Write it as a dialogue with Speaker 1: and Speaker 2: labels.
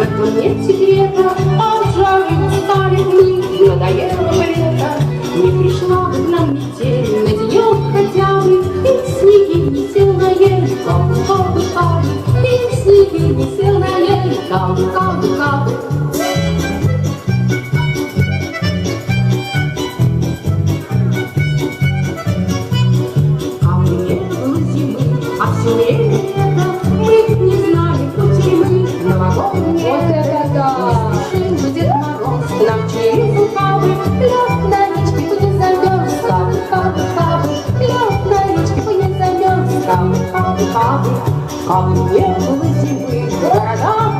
Speaker 1: этом нет секрета, от жары устали мы, надоело лето. Не пришла бы к нам метель, на денек хотя бы, и снеги не сел на ель, как упал и снеги не сел кавы, кавы. А мне было зимы, в городах